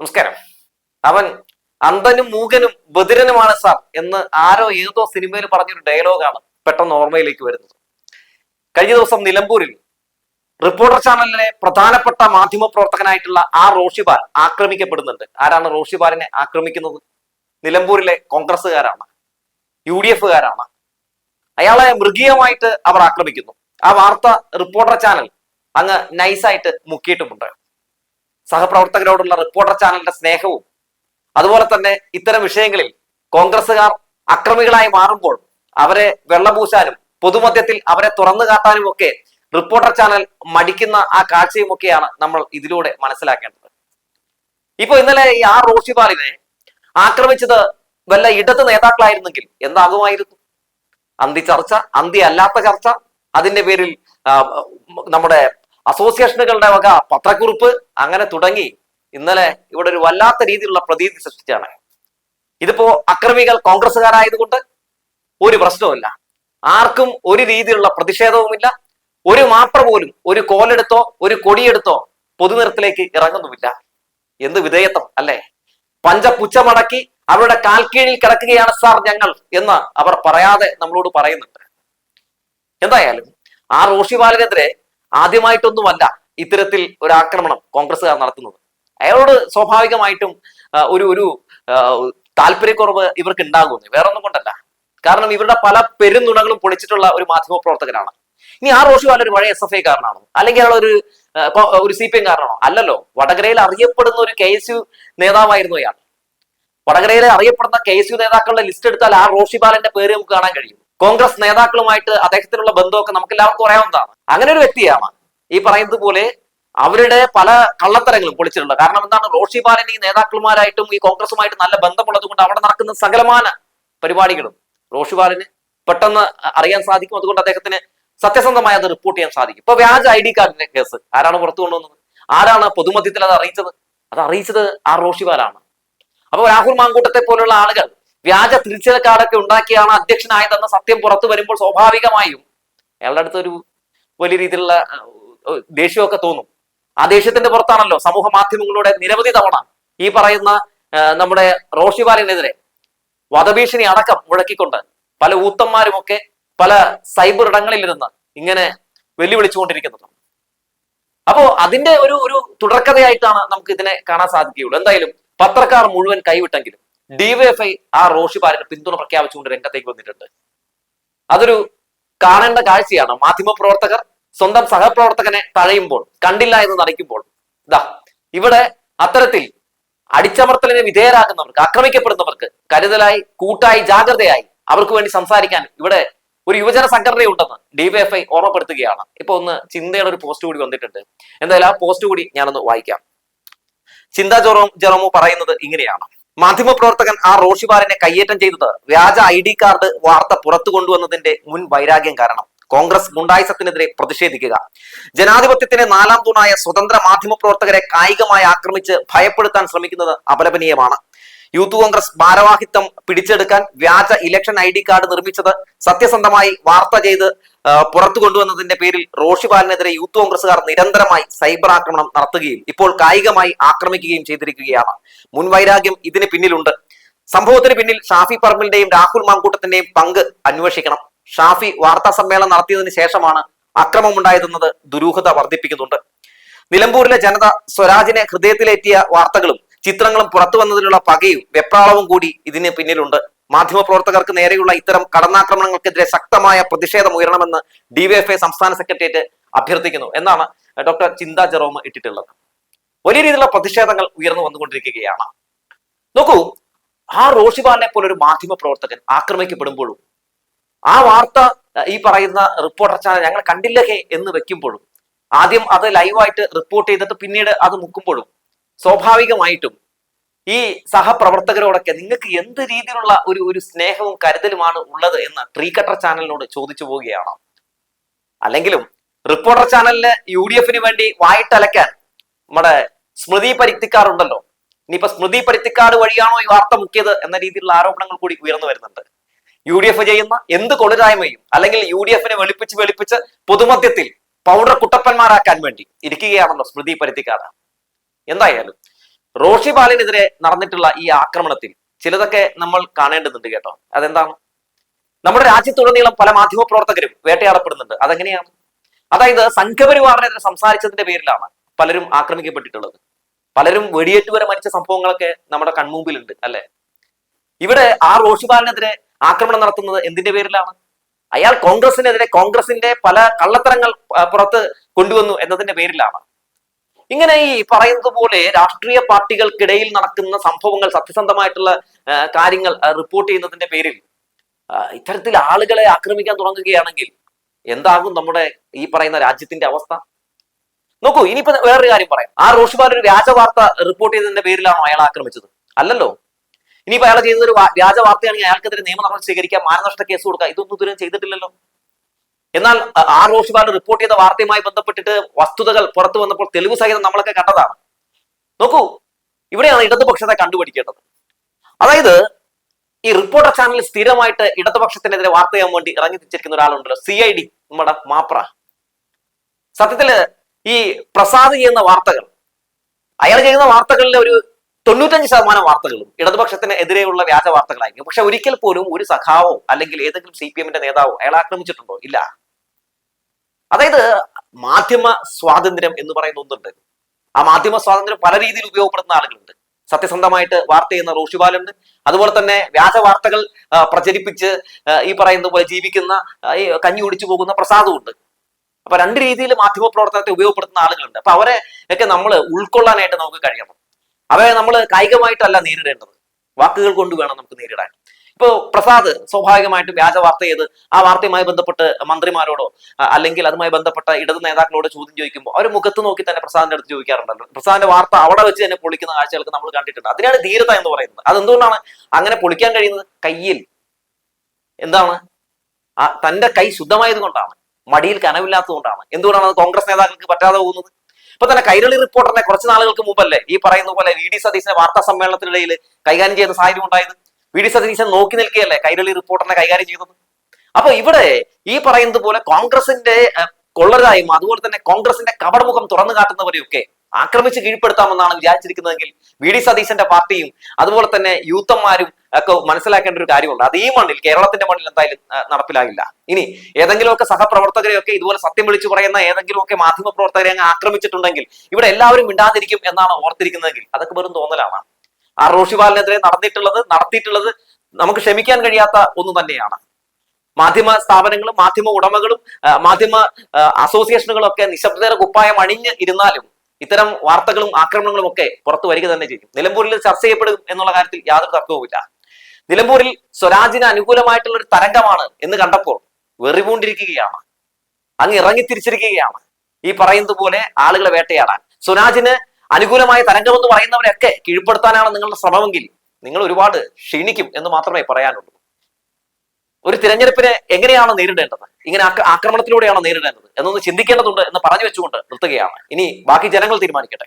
നമസ്കാരം. അവൻ അന്ധനും മൂകനും ബദിരനുമാണ് സാർ എന്ന് ആരോ ഏതോ സിനിമയിൽ പറഞ്ഞൊരു ഡയലോഗാണ് പെട്ടെന്ന് ഓർമ്മയിലേക്ക് വരുന്നത്. കഴിഞ്ഞ ദിവസം നിലമ്പൂരിൽ റിപ്പോർട്ടർ ചാനലിലെ പ്രധാനപ്പെട്ട മാധ്യമ പ്രവർത്തകനായിട്ടുള്ള ആ റോഷിബാൽ ആക്രമിക്കപ്പെടുന്നുണ്ട്. ആരാണ് റോഷിബാലിനെ ആക്രമിക്കുന്നത്? നിലമ്പൂരിലെ കോൺഗ്രസ്സുകാരാണ് യു ഡി എഫുകാരാണ് അയാളെ മൃഗീയമായിട്ട് അവർ ആക്രമിക്കുന്നു. ആ വാർത്ത റിപ്പോർട്ടർ ചാനൽ അങ്ങ് നൈസായിട്ട് മുക്കിയിട്ടുമുണ്ട്. സഹപ്രവർത്തകരോടുള്ള റിപ്പോർട്ടർ ചാനലിന്റെ സ്നേഹവും അതുപോലെ തന്നെ ഇത്തരം വിഷയങ്ങളിൽ കോൺഗ്രസുകാർ അക്രമികളായി മാറുമ്പോൾ അവരെ വെള്ളപൂശാനും പൊതുമധ്യത്തിൽ അവരെ തുറന്നു കാട്ടാനും ഒക്കെ റിപ്പോർട്ടർ ചാനൽ മടിക്കുന്ന ആ കാഴ്ചയും ഒക്കെയാണ് നമ്മൾ ഇതിലൂടെ മനസ്സിലാക്കേണ്ടത്. ഇപ്പൊ ഇന്നലെ ഈ ആർ റോഷിപാലിനെ ആക്രമിച്ചത് വല്ല ഇടത് നേതാക്കളായിരുന്നെങ്കിൽ എന്താകുമായിരുന്നു? അന്തി ചർച്ച അന്തി അല്ലാത്ത ചർച്ച അതിന്റെ പേരിൽ നമ്മുടെ അസോസിയേഷനുകളുടെ വക പത്രക്കുറിപ്പ് അങ്ങനെ തുടങ്ങി ഇന്നലെ ഇവിടെ ഒരു വല്ലാത്ത രീതിയിലുള്ള പ്രതീതി സൃഷ്ടിച്ചാണ്. ഇതിപ്പോ അക്രമികൾ കോൺഗ്രസ്സുകാരായതുകൊണ്ട് ഒരു പ്രശ്നവുമില്ല. ആർക്കും ഒരു രീതിയിലുള്ള പ്രതിഷേധവുമില്ല. ഒരു മാപ്ര പോലും ഒരു കോലെടുത്തോ ഒരു കൊടിയെടുത്തോ പൊതുനിരത്തിലേക്ക് ഇറങ്ങുന്നുമില്ല. എന്ത് വിധേയത്വം അല്ലെ? പഞ്ചപുച്ഛമടക്കി അവരുടെ കാൽക്കീഴിൽ കിടക്കുകയാണ് സാർ ഞങ്ങൾ എന്ന് അവർ പറയാതെ നമ്മളോട് പറയുന്നുണ്ട്. എന്തായാലും ആ റോഷിപാലിനെതിരെ ആദ്യമായിട്ടൊന്നുമല്ല ഇത്തരത്തിൽ ഒരു ആക്രമണം കോൺഗ്രസ്സുകാർ നടത്തുന്നത്. അയാളോട് സ്വാഭാവികമായിട്ടും ഒരു ഒരു താല്പര്യക്കുറവ് ഇവർക്ക് ഉണ്ടാകുന്നു വേറൊന്നും കൊണ്ടല്ല. കാരണം ഇവരുടെ പല പെരുന്നുണകളും പൊളിച്ചിട്ടുള്ള ഒരു മാധ്യമ പ്രവർത്തകരാണ് ഇനി ആ റോഷിപാൽ ഒരു പഴയ എസ് എഫ് ഐ കാരനാണോ? അല്ലെങ്കിൽ അയാൾ ഒരു ഒരു സി പി എം കാരനാണോ? അല്ലല്ലോ. വടകരയിൽ അറിയപ്പെടുന്ന ഒരു കെ എസ് യു നേതാവായിരുന്നു അയാൾ. വടകരയിലെ അറിയപ്പെടുന്ന കെ എസ് യു നേതാക്കളുടെ ലിസ്റ്റ് എടുത്താൽ ആ റോഷി ബാലന്റെ പേര് നമുക്ക് കാണാൻ കഴിയും. കോൺഗ്രസ് നേതാക്കളുമായിട്ട് അദ്ദേഹത്തിനുള്ള ബന്ധമൊക്കെ നമുക്ക് എല്ലാവർക്കും അറിയാവുന്നതാണ്. അങ്ങനെ ഒരു വ്യക്തിയാണ് ഈ പറയുന്നത് പോലെ അവരുടെ പല കള്ളത്തരങ്ങളും പൊളിച്ചിട്ടുണ്ട് കാരണം എന്താണ്? റോഷി ബാലൻ ഈ നേതാക്കളുമാരായിട്ടും ഈ കോൺഗ്രസുമായിട്ട് നല്ല ബന്ധമുള്ളത് കൊണ്ട് അവിടെ നടക്കുന്ന സകലമാന പരിപാടികളും റോഷി ബാലന് പെട്ടെന്ന് അറിയാൻ സാധിക്കും. അതുകൊണ്ട് അദ്ദേഹത്തിന് സത്യസന്ധമായി അത് റിപ്പോർട്ട് ചെയ്യാൻ സാധിക്കും. ഇപ്പൊ വ്യാജ ഐ ഡി കാർഡിന്റെ കേസ്. ആരാണ് പുറത്തു കൊണ്ടുവന്നത്? ആരാണ് പൊതുമധ്യത്തിൽ അത് അറിയിച്ചത്? അത് അറിയിച്ചത് ആ റോഷിപാലാണ് അപ്പൊ രാഹുൽ മാങ്കൂട്ടത്തെ പോലുള്ള ആളുകൾ വ്യാജ തിരിച്ചിലക്കാടൊക്കെ ഉണ്ടാക്കിയാണ് അധ്യക്ഷനായതെന്ന സത്യം പുറത്തു വരുമ്പോൾ സ്വാഭാവികമായും അയാളുടെ അടുത്തൊരു വലിയ രീതിയിലുള്ള ദേഷ്യമൊക്കെ തോന്നും. ആ ദേഷ്യത്തിന്റെ പുറത്താണല്ലോ സമൂഹ മാധ്യമങ്ങളുടെ നിരവധി തവണ ഈ പറയുന്ന നമ്മുടെ റോഷിപാലിനെതിരെ വധഭീഷണി അടക്കം മുഴക്കിക്കൊണ്ട് പല ഊത്തന്മാരുമൊക്കെ പല സൈബർ ഇടങ്ങളിൽ ഇടങ്ങളിലിരുന്ന് ഇങ്ങനെ വെല്ലുവിളിച്ചുകൊണ്ടിരിക്കുന്നത്. അപ്പോ അതിന്റെ ഒരു ഒരു തുടർക്കഥയായിട്ടാണ് നമുക്ക് ഇതിനെ കാണാൻ സാധിക്കുകയുള്ളൂ. എന്തായാലും പത്രക്കാർ മുഴുവൻ കൈവിട്ടെങ്കിലും ഡിവൈഎഫ്ഐ ആ റോഷി റോഷിപാലിന് പിന്തുണ പ്രഖ്യാപിച്ചുകൊണ്ട് രംഗത്തേക്ക് വന്നിട്ടുണ്ട്. അതൊരു കാണേണ്ട കാഴ്ചയാണ്. മാധ്യമ പ്രവർത്തകർ സ്വന്തം സഹപ്രവർത്തകനെ തഴയുമ്പോൾ കണ്ടില്ല എന്ന് നടിക്കുമ്പോൾ. ഇതാ ഇവിടെ അത്തരത്തിൽ അടിച്ചമർത്തലിന് വിധേയരാകുന്നവർക്ക് ആക്രമിക്കപ്പെടുന്നവർക്ക് കരുതലായി കൂട്ടായി ജാഗ്രതയായി അവർക്ക് വേണ്ടി സംസാരിക്കാൻ ഇവിടെ ഒരു യുവജന സംഘടനയുണ്ടെന്ന് ഡിവൈഎഫ്ഐ ഓർമ്മപ്പെടുത്തുകയാണ്. ഇപ്പൊ ഒന്ന് ചിന്തയുടെ ഒരു പോസ്റ്റ് കൂടി വന്നിട്ടുണ്ട്. എന്തായാലും ആ പോസ്റ്റ് കൂടി ഞാനൊന്ന് വായിക്കാം. ചിന്താ ജെറോ ജെറോമോ പറയുന്നത് ഇങ്ങനെയാണ്. മാധ്യമപ്രവർത്തകൻ ആ റോഷിബാറിനെ കയ്യേറ്റം ചെയ്തത് വ്യാജ ഐ ഡി കാർഡ് വാർത്ത പുറത്തു കൊണ്ടുവന്നതിന്റെ മുൻ വൈരാഗ്യം കാരണം. കോൺഗ്രസ് ഗുണ്ടായിസത്തിനെതിരെ പ്രതിഷേധിക്കുക. ജനാധിപത്യത്തിന്റെ നാലാം തൂണായ സ്വതന്ത്ര മാധ്യമപ്രവർത്തകരെ കായികമായി ആക്രമിച്ച് ഭയപ്പെടുത്താൻ ശ്രമിക്കുന്നത് അപലപനീയമാണ്. യൂത്ത് കോൺഗ്രസ് ഭാരവാഹിത്വം പിടിച്ചെടുക്കാൻ വ്യാജ ഇലക്ഷൻ ഐ ഡി കാർഡ് നിർമ്മിച്ചത് സത്യസന്ധമായി വാർത്ത ചെയ്ത് പുറത്തു കൊണ്ടുവന്നതിന്റെ പേരിൽ റോഷിപാലിനെതിരെ യൂത്ത് കോൺഗ്രസുകാർ നിരന്തരമായി സൈബർ ആക്രമണം നടത്തുകയും ഇപ്പോൾ കായികമായി ആക്രമിക്കുകയും ചെയ്തിരിക്കുകയാണ്. മുൻവൈരാഗ്യം ഇതിന് പിന്നിലുണ്ട്. സംഭവത്തിന് പിന്നിൽ ഷാഫി പറമ്പിലിന്റെയും രാഹുൽ മാങ്കൂട്ടത്തിന്റെയും പങ്ക് അന്വേഷിക്കണം. ഷാഫി വാർത്താ സമ്മേളനം നടത്തിയതിന് ശേഷമാണ് അക്രമമുണ്ടായതെന്നത് ദുരൂഹത വർദ്ധിപ്പിക്കുന്നുണ്ട്. നിലമ്പൂരിലെ ജനത സ്വരാജിനെ ഹൃദയത്തിലേറ്റിയ വാർത്തകളും ചിത്രങ്ങളും പുറത്തു വന്നതിലുള്ള പകയും വെപ്രാളവും കൂടി ഇതിന് പിന്നിലുണ്ട്. മാധ്യമപ്രവർത്തകർക്ക് നേരെയുള്ള ഇത്തരം കടന്നാക്രമണങ്ങൾക്കെതിരെ ശക്തമായ പ്രതിഷേധം ഉയരണമെന്ന് ഡിവൈഎഫ്ഐ സംസ്ഥാന സെക്രട്ടേറിയറ്റ് അഭ്യർത്ഥിക്കുന്നു. എന്നാണ് ഡോക്ടർ ചിന്താ ജെറോം ഇട്ടിട്ടുള്ളത്. വലിയ രീതിയിലുള്ള പ്രതിഷേധങ്ങൾ ഉയർന്നു വന്നുകൊണ്ടിരിക്കുകയാണ്. നോക്കൂ ആ റോഷിബാലിനെ പോലെ ഒരു മാധ്യമ പ്രവർത്തകൻ ആക്രമിക്കപ്പെടുമ്പോഴും ആ വാർത്ത ഈ പറയുന്ന റിപ്പോർട്ടർ ചാനൽ ഞങ്ങൾ കണ്ടില്ലേ എന്ന് വെക്കുമ്പോഴും ആദ്യം അത് ലൈവായിട്ട് റിപ്പോർട്ട് ചെയ്തിട്ട് പിന്നീട് അത് മുക്കുമ്പോഴും സ്വാഭാവികമായിട്ടും ഈ സഹപ്രവർത്തകരോടൊക്കെ നിങ്ങൾക്ക് എന്ത് രീതിയിലുള്ള ഒരു ഒരു സ്നേഹവും കരുതലുമാണ് ഉള്ളത് എന്ന് ട്രീ കട്ടർ ചാനലിനോട് ചോദിച്ചു പോവുകയാണ്. അല്ലെങ്കിലും റിപ്പോർട്ടർ ചാനലിന് യു ഡി എഫിന് വേണ്ടി വായിട്ടലക്കാൻ നമ്മുടെ സ്മൃതി പരുത്തിക്കാറുണ്ടല്ലോ ഇനിയിപ്പോ സ്മൃതി പരുത്തിക്കാട് വഴിയാണോ ഈ വാർത്ത മുക്കിയത് എന്ന രീതിയിലുള്ള ആരോപണങ്ങൾ കൂടി ഉയർന്നു വരുന്നുണ്ട്. യു ഡി എഫ് ചെയ്യുന്ന എന്ത് കൊളുരായ്മയും അല്ലെങ്കിൽ യു ഡി എഫിനെ വെളുപ്പിച്ച് വെളുപ്പിച്ച് പൊതുമധ്യത്തിൽ പൗഡർ കുട്ടപ്പന്മാരാക്കാൻ വേണ്ടി ഇരിക്കുകയാണല്ലോ സ്മൃതി പരുത്തിക്കാട് എന്തായാലും റോഷി ബാലിനെതിരെ നടന്നിട്ടുള്ള ഈ ആക്രമണത്തിൽ ചിലതൊക്കെ നമ്മൾ കാണേണ്ടതുണ്ട് കേട്ടോ. അതെന്താണ്? നമ്മുടെ രാജ്യത്തുടനീളം പല മാധ്യമ പ്രവർത്തകരും വേട്ടയാടപ്പെടുന്നുണ്ട്. അതെങ്ങനെയാണ്? അതായത് സംഘപരിവാറിനെതിരെ സംസാരിച്ചതിന്റെ പേരിലാണ് പലരും ആക്രമിക്കപ്പെട്ടിട്ടുള്ളത്. പലരും വെടിയേറ്റ് വരെ മരിച്ച സംഭവങ്ങളൊക്കെ നമ്മുടെ കൺമുമ്പിലുണ്ട് അല്ലെ? ഇവിടെ ആ റോഷിബാലിനെതിരെ ആക്രമണം നടത്തുന്നത് എന്തിന്റെ പേരിലാണ്? അയാൾ കോൺഗ്രസിനെതിരെ കോൺഗ്രസിന്റെ പല കള്ളത്തരങ്ങൾ പുറത്ത് കൊണ്ടുവന്നു എന്നതിന്റെ പേരിലാണ്. ഇങ്ങനെ ഈ പറയുന്നത് പോലെ രാഷ്ട്രീയ പാർട്ടികൾക്കിടയിൽ നടക്കുന്ന സംഭവങ്ങൾ സത്യസന്ധമായിട്ടുള്ള കാര്യങ്ങൾ റിപ്പോർട്ട് ചെയ്യുന്നതിന്റെ പേരിൽ ഇത്തരത്തിൽ ആളുകളെ ആക്രമിക്കാൻ തുടങ്ങുകയാണെങ്കിൽ എന്താകും നമ്മുടെ ഈ പറയുന്ന രാജ്യത്തിന്റെ അവസ്ഥ? നോക്കൂ ഇനിയിപ്പോ വേറൊരു കാര്യം പറയാം. ആ റോഷിബാൽ ഒരു വ്യാജ വാർത്ത റിപ്പോർട്ട് ചെയ്തതിന്റെ പേരിലാണോ അയാൾ ആക്രമിച്ചത്? അല്ലല്ലോ. ഇനിയിപ്പോ അയാൾ ചെയ്തത് ഒരു വ്യാജ വാർത്തയാണെങ്കിൽ അയാൾക്കെതിരെ നിയമ നടപടി സ്വീകരിക്കാം മാനനഷ്ട കേസ് കൊടുക്കാം ഇതൊന്നും ഇതുവരെ ചെയ്തിട്ടില്ലല്ലോ. എന്നാൽ ആർ ആ റിപ്പോർട്ട് ചെയ്ത വാർത്തയുമായി ബന്ധപ്പെട്ടിട്ട് വസ്തുതകൾ പുറത്തു വന്നപ്പോൾ തെളിവ് സഹിതം നമ്മളൊക്കെ കണ്ടതാണ്. നോക്കൂ ഇവിടെയാണ് ഇടതുപക്ഷത്തെ കണ്ടുപിടിക്കേണ്ടത്. അതായത് ഈ റിപ്പോർട്ടർ ചാനലിൽ സ്ഥിരമായിട്ട് ഇടതുപക്ഷത്തിനെതിരെ വാർത്ത ചെയ്യാൻ വേണ്ടി ഇറങ്ങി തിരിച്ചിരിക്കുന്ന ഒരാളുണ്ടല്ലോ സി ഐ ഡി നമ്മുടെ മാപ്ര. സത്യത്തിൽ ഈ പ്രസാദ് ചെയ്യുന്ന വാർത്തകൾ അയാൾ ചെയ്യുന്ന വാർത്തകളിലെ ഒരു തൊണ്ണൂറ്റഞ്ച് ശതമാനം വാർത്തകളും ഇടതുപക്ഷത്തിന് എതിരെയുള്ള വ്യാജ വാർത്തകളായിരിക്കും. പക്ഷെ ഒരിക്കൽ പോലും ഒരു സഖാവോ അല്ലെങ്കിൽ ഏതെങ്കിലും സി പി എമ്മിന്റെ നേതാവോ അയാൾ ആക്രമിച്ചിട്ടുണ്ടോ? ഇല്ല. അതായത് മാധ്യമ സ്വാതന്ത്ര്യം എന്ന് പറയുന്ന ഒന്നുണ്ട്. ആ മാധ്യമ സ്വാതന്ത്ര്യം പല രീതിയിൽ ഉപയോഗപ്പെടുത്തുന്ന ആളുകളുണ്ട്. സത്യസന്ധമായിട്ട് വാർത്ത ചെയ്യുന്ന റോഷിബാലുണ്ട് അതുപോലെ തന്നെ വ്യാജ വാർത്തകൾ പ്രചരിപ്പിച്ച് ഈ പറയുന്ന പോലെ ജീവിക്കുന്ന ഈ കഞ്ഞി ഒടിച്ചു പോകുന്ന പ്രസാദവും ഉണ്ട്. അപ്പൊ രണ്ട് രീതിയിൽ മാധ്യമ പ്രവർത്തനത്തെ ഉപയോഗപ്പെടുത്തുന്ന ആളുകളുണ്ട്. അപ്പൊ അവരെ ഒക്കെ നമ്മൾ ഉൾക്കൊള്ളാനായിട്ട് നമുക്ക് കഴിയണം. അവരെ നമ്മൾ കായികമായിട്ടല്ല നേരിടേണ്ടത്. വാക്കുകൾ കൊണ്ട് വേണം നമുക്ക് നേരിടാൻ. ഇപ്പോ പ്രസാദ് സ്വാഭാവികമായിട്ടും വ്യാജ വാർത്ത ചെയ്ത് ആ വാർത്തയുമായി ബന്ധപ്പെട്ട് മന്ത്രിമാരോടോ അല്ലെങ്കിൽ അതുമായി ബന്ധപ്പെട്ട ഇടത് നേതാക്കളോട് ചോദ്യം ചോദിക്കുമ്പോൾ അവർ മുഖത്ത് നോക്കി തന്നെ പ്രസാദിന്റെ അടുത്ത് ചോദിക്കാറുണ്ടല്ലോ. പ്രസാദിന്റെ വാർത്ത അവിടെ വെച്ച് തന്നെ പൊളിക്കുന്ന കാഴ്ചകൾക്ക് നമ്മൾ കണ്ടിട്ടുണ്ട്. അതിനാണ് ധീരത എന്ന് പറയുന്നത്. അതെന്തുകൊണ്ടാണ് അങ്ങനെ പൊളിക്കാൻ കഴിയുന്നത്? കയ്യിൽ. എന്താണ്? ആ തന്റെ കൈ ശുദ്ധമായത് കൊണ്ടാണ്. മടിയിൽ കനവില്ലാത്തത് കൊണ്ടാണ്. എന്തുകൊണ്ടാണ് അത് കോൺഗ്രസ് നേതാക്കൾക്ക് പറ്റാതെ പോകുന്നത്? ഇപ്പൊ തന്നെ കൈരളി റിപ്പോർട്ടറിനെ കുറച്ച് നാളുകൾക്ക് മുമ്പല്ലേ ഈ പറയുന്ന പോലെ വി ഡി സതീശനെ വാർത്താ സമ്മേളനത്തിനിടയിൽ കൈകാര്യം ചെയ്യുന്ന സാഹചര്യം ഉണ്ടായത്? വി ഡി സതീശൻ നോക്കി നിൽക്കുകയല്ലേ? കൈരളി റിപ്പോർട്ടറിനെ കൈകാര്യം ചെയ്തത്. അപ്പൊ ഇവിടെ ഈ പറയുന്നത് പോലെ കോൺഗ്രസിന്റെ കൊള്ളരായും അതുപോലെ തന്നെ കോൺഗ്രസിന്റെ കവടമുഖം തുറന്നു കാട്ടുന്നവരെയൊക്കെ ആക്രമിച്ച് കീഴ്പ്പെടുത്താമെന്നാണ് വിചാരിച്ചിരിക്കുന്നതെങ്കിൽ വി ഡി സതീശന്റെ പാർട്ടിയും അതുപോലെ തന്നെ യൂത്തന്മാരും ഒക്കെ മനസ്സിലാക്കേണ്ട ഒരു കാര്യമുണ്ട്. അത് ഈ മണ്ണിൽ കേരളത്തിന്റെ മണ്ണിൽ എന്തായാലും നടപ്പിലാകില്ല. ഇനി ഏതെങ്കിലുമൊക്കെ സഹപ്രവർത്തകരെയൊക്കെ ഇതുപോലെ സത്യം വിളിച്ചു പറയുന്ന ഏതെങ്കിലുമൊക്കെ മാധ്യമ പ്രവർത്തകരെ അങ്ങ് ആക്രമിച്ചിട്ടുണ്ടെങ്കിൽ ഇവിടെ എല്ലാവരും മിണ്ടാതിരിക്കും എന്നാണ് ഓർത്തിരിക്കുന്നതെങ്കിൽ അതൊക്കെ വെറും തോന്നലാണ്. ആ റോഷിബാലിനെതിരെ നടന്നിട്ടുള്ളത് നടത്തിയിട്ടുള്ളത് നമുക്ക് ക്ഷമിക്കാൻ കഴിയാത്ത ഒന്ന് തന്നെയാണ്. മാധ്യമ സ്ഥാപനങ്ങളും മാധ്യമ ഉടമകളും മാധ്യമ അസോസിയേഷനുകളും ഒക്കെ നിശബ്ദതയുടെ കുപ്പായം അണിഞ്ഞ് ഇരുന്നാലും ഇത്തരം വാർത്തകളും ആക്രമണങ്ങളും ഒക്കെ പുറത്തു വരിക തന്നെ ചെയ്യും. നിലമ്പൂരിൽ ചർച്ച ചെയ്യപ്പെടും എന്നുള്ള കാര്യത്തിൽ യാതൊരു തർക്കവുമില്ല. നിലമ്പൂരിൽ സ്വരാജിന് അനുകൂലമായിട്ടുള്ള ഒരു തരംഗമാണ് എന്ന് കണ്ടപ്പോൾ വെറിപൂണ്ടിരിക്കുകയാണ്. അങ്ങ് ഇറങ്ങി തിരിച്ചിരിക്കുകയാണ് ഈ പറയുന്നത് പോലെ ആളുകളെ വേട്ടയാടാൻ. സ്വരാജിന് അനുകൂലമായ തരംഗം എന്ന് പറയുന്നവരെയൊക്കെ കീഴ്പ്പെടുത്താനാണ് നിങ്ങളുടെ ശ്രമമെങ്കിൽ നിങ്ങൾ ഒരുപാട് ക്ഷീണിക്കും എന്ന് മാത്രമേ പറയാനുള്ളൂ. ഒരു തിരഞ്ഞെടുപ്പിനെ എങ്ങനെയാണ് നേരിടേണ്ടത്? ഇങ്ങനെ ആക്ര- ആക്രമണത്തിലൂടെയാണോ നേരിടേണ്ടത്? എന്നൊന്ന് ചിന്തിക്കേണ്ടതുണ്ട് എന്ന് പറഞ്ഞു വെച്ചുകൊണ്ട് നിർത്തുകയാണ്. ഇനി ബാക്കി ജനങ്ങൾ തീരുമാനിക്കട്ടെ.